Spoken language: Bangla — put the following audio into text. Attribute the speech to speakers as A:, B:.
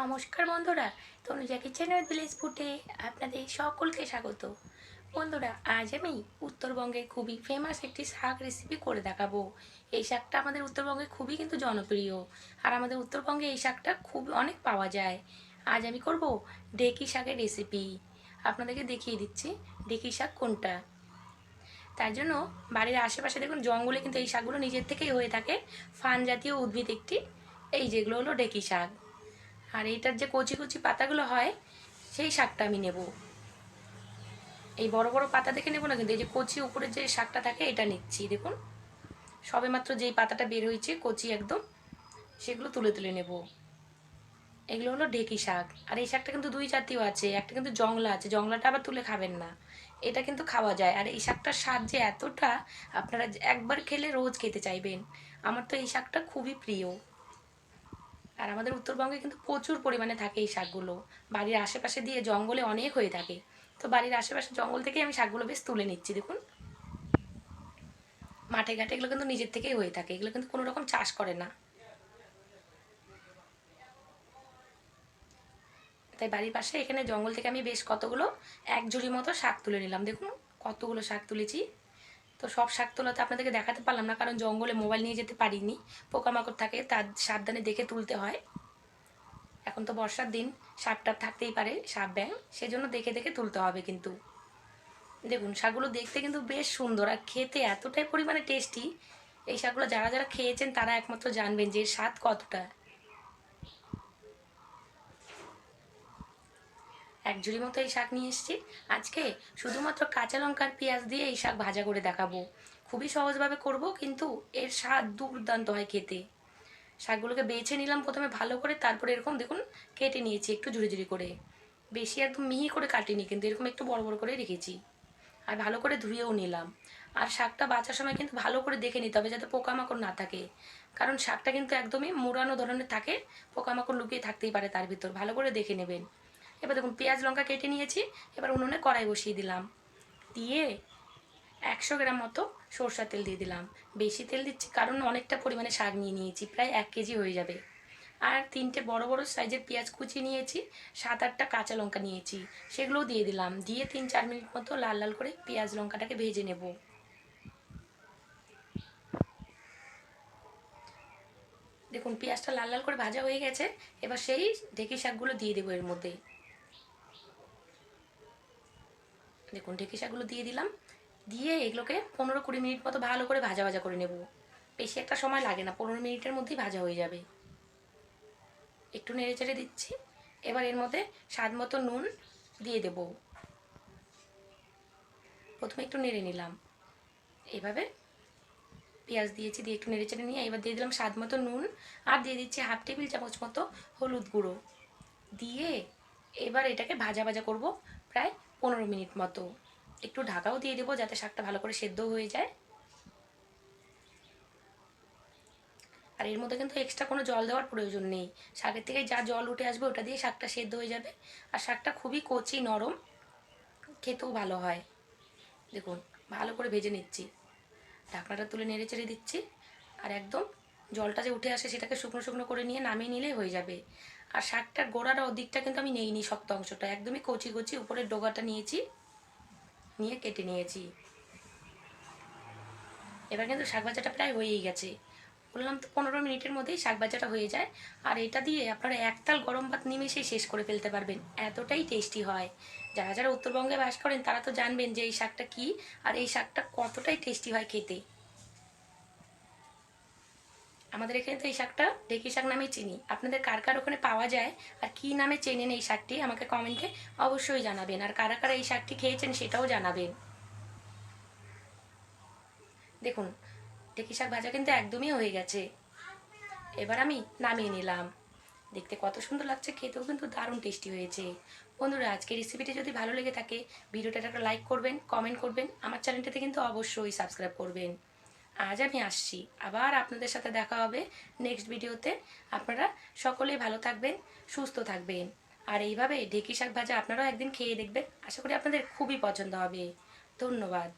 A: নমস্কার বন্ধুরা, তনুজা কিচেনের ভিলেজ ফুটে আপনাদের সকলকে স্বাগত। বন্ধুরা, আজ আমি উত্তরবঙ্গের খুবই ফেমাস একটি শাক রেসিপি করে দেখাবো। এই শাকটা আমাদের উত্তরবঙ্গে খুবই কিন্তু জনপ্রিয়, আর আমাদের উত্তরবঙ্গে এই শাকটা খুব অনেক পাওয়া যায়। আজ আমি করব ডেকি শাকের রেসিপি আপনাদেরকে দেখিয়ে দিচ্ছি ডেকি শাক কোনটা। তার জন্য বাড়ির আশেপাশে দেখুন, জঙ্গলে কিন্তু এই শাকগুলো নিজের থেকেই হয়ে থাকে। ফান জাতীয় উদ্ভিদ একটি, এই যেগুলো হলো ডেকি শাক। আর এইটার যে কচি কচি পাতাগুলো হয়, সেই শাকটা আমি নেব। এই বড় বড় পাতা দেখে নেব না কিন্তু, এই যে কচি উপরে যে শাকটা থাকে, এটা নিচ্ছি, দেখুন। সবে মাত্র যেই পাতাটা বের হয়েছে, কচি একদম, সেগুলো তুলে তুলে নেব। এগুলো হলো ঢেকি শাক। আর এই শাকটা কিন্তু দুই জাতীয় আছে, একটা কিন্তু জংলা আছে, জংলাটা আবার তুলে খাবেন না। এটা কিন্তু খাওয়া যায়। আর এই শাকটার স্বাদ যে এতটা, আপনারা একবার খেলে রোজ খেতে চাইবেন। আমার তো এই শাকটা খুবই প্রিয়। আর আমাদের উত্তরবঙ্গে কিন্তু প্রচুর পরিমাণে থাকে এই শাকগুলো। বাড়ির আশেপাশে দিয়ে জঙ্গলে অনেক হয়ে থাকে। তো বাড়ির আশেপাশে জঙ্গল থেকে আমি শাকগুলো বেশ তুলে নিচ্ছি, দেখুন। মাঠে ঘাটে এগুলো কিন্তু নিজের থেকেই হয়ে থাকে, এগুলো কিন্তু কোনো রকম চাষ করে না। তাই বাড়ির পাশে এখানে জঙ্গল থেকে আমি বেশ কতগুলো, এক ঝুড়ি মতো শাক তুলে নিলাম, দেখুন। কতগুলো শাক তুলেছি। তো সব শাক তোলাতে আপনাদেরকে দেখাতে পারলাম না, কারণ জঙ্গলে মোবাইল নিয়ে যেতে পারিনি। পোকামাকড় থাকে তার সাবধানে দেখে তুলতে হয়। এখন তো বর্ষার দিন, সাপ টাপ থাকতেই পারে, সাপ ব্যাং, সেজন্য দেখে দেখে তুলতে হবে কিন্তু। দেখুন, শাকগুলো দেখতে কিন্তু বেশ সুন্দর আর খেতে এতটাই পরিমাণে টেস্টি এই শাকগুলো যারা যারা খেয়েছেন, তারা একমাত্র জানবেন যে স্বাদ কতটা। এক ঝুড়ি মতো এই শাক নিয়ে এসেছি। আজকে শুধুমাত্র কাঁচা লঙ্কার পেঁয়াজ দিয়ে এই শাক ভাজা করে দেখাবো। খুবই সহজভাবে করব, কিন্তু এর স্বাদ দুর্দান্ত হয় খেতে। শাকগুলোকে বেছে নিলাম প্রথমে ভালো করে, তারপরে এরকম দেখুন কেটে নিয়েছি একটু ঝুড়ি ঝুড়ি করে। বেশি একদম মিহি করে কাটিনি, কিন্তু এরকম একটু বড় বড় করে রেখেছি। আর ভালো করে ধুয়েও নিলাম। আর শাকটা বাঁচার সময় কিন্তু ভালো করে দেখে নিতে হবে যাতে পোকামাকড় না থাকে। কারণ শাকটা কিন্তু একদমই মোড়ানো ধরনের থাকে, পোকামাকড় লুকিয়ে থাকতেই পারে তার ভিতর। ভালো করে দেখে নেবেন। এবার দেখুন, পেঁয়াজ লঙ্কা কেটে নিয়েছি, এবার উনুনে কড়াই বসিয়ে দিলাম। দিয়ে একশো গ্রাম মতো সরষার তেল দিয়ে দিলাম। বেশি তেল দিচ্ছি কারণ অনেকটা পরিমাণে শাক নিয়ে নিয়েছি, প্রায় এক কেজি হয়ে যাবে। আর তিনটে বড় বড় সাইজের পেঁয়াজ কুচি নিয়েছি, সাত আটটা কাঁচা লঙ্কা নিয়েছি, সেগুলোও দিয়ে দিলাম। দিয়ে তিন চার মিনিট মতো লাল লাল করে পেঁয়াজ লঙ্কাটাকে ভেজে নেব। দেখুন, পেঁয়াজটা লাল লাল করে ভাজা হয়ে গেছে, এবার সেই ঢেকি শাকগুলো দিয়ে দেবো এর মধ্যে। দেখুন, ঢেকি শাকগুলো দিয়ে দিলাম। দিয়ে এগুলোকে পনেরো কুড়ি মিনিট মতো ভালো করে ভাজা ভাজা করে নেব। বেশি একটা সময় লাগে না, পনেরো মিনিটের মধ্যেই ভাজা হয়ে যাবে। একটু নেড়ে চেড়ে দিচ্ছি। এবার এর মধ্যে স্বাদ মতো নুন দিয়ে দেব। প্রথমে একটু নেড়ে নিলাম। এভাবে পেঁয়াজ দিয়েছি, দিয়ে একটু নেড়ে চেড়ে নিয়ে এবার দিয়ে দিলাম স্বাদ মতো নুন। আর দিয়ে দিচ্ছি হাফ টেবিল চামচ মতো হলুদ গুঁড়ো। দিয়ে এবার এটাকে ভাজা ভাজা করব প্রায় পনেরো মিনিট মতো। একটু ঢাকাও দিয়ে দেবো যাতে শাকটা ভালো করে সেদ্ধ হয়ে যায়। আর এর মধ্যে কিন্তু এক্সট্রা কোনো জল দেওয়ার প্রয়োজন নেই। শাকের থেকে যা জল উঠে আসবে ওটা দিয়ে শাকটা সেদ্ধ হয়ে যাবে। আর শাকটা খুবই কচি, নরম, খেতেও ভালো হয়। দেখুন, ভালো করে ভেজে নিচ্ছি। ঢাকনাটা তুলে নেড়ে চেড়ে দিচ্ছি। আর একদম জলটা যে উঠে আসে সেটাকে শুকনো শুকনো করে নিয়ে নামিয়ে নিলেই হয়ে যাবে। আর শাকটার গোড়ার দিকটা কিন্তু আমি নেইনি শক্ত অংশটা। একদমই কচি কচি উপরের ডোগাটা নিয়েছি, নিয়ে কেটে নিয়েছি। এবার কিন্তু শাক ভাজাটা প্রায় হয়েই গেছে। বললাম তো পনেরো মিনিটের মধ্যেই শাক ভাজাটা হয়ে যায়। আর এটা দিয়ে আপনারা একতাল গরম ভাত নিমেষেই শেষ করে ফেলতে পারবেন। এতটাই টেস্টি হয়। যারা যারা উত্তরবঙ্গে বাস করেন তারা তো জানবেন যে এই শাকটা কী আর এই শাকটা কতটাই টেস্টি হয় খেতে। আমাদের এখানে তো এই শাকটা ঢেকি শাক নামেই চিনি। আপনাদের কার কার ওখানে পাওয়া যায় আর কী নামে চেনেন এই শাকটি, আমাকে কমেন্টে অবশ্যই জানাবেন। আর কারা কারা এই শাকটি খেয়েছেন সেটাও জানাবেন। দেখুন, ঢেকি শাক ভাজা কিন্তু একদমই হয়ে গেছে। এবার আমি নামিয়ে নিলাম। দেখতে কত সুন্দর লাগছে, খেতেও কিন্তু দারুণ টেস্টি হয়েছে। বন্ধুরা আজকে রেসিপিটি যদি ভালো লেগে থাকে ভিডিওটা একটা লাইক করবেন কমেন্ট করবেন, আমার চ্যানেলটাতে কিন্তু অবশ্যই সাবস্ক্রাইব করবেন। আজ আমি আসছি। আবার আপনাদের সাথে দেখা হবে নেক্সট ভিডিওতে আপনারা সকলেই ভালো থাকবেন, সুস্থ থাকবেন। আর এইভাবে ঢেঁকি শাক ভাজা আপনারাও একদিন খেয়ে দেখবেন। আশা করি আপনাদের খুবই পছন্দ হবে। ধন্যবাদ।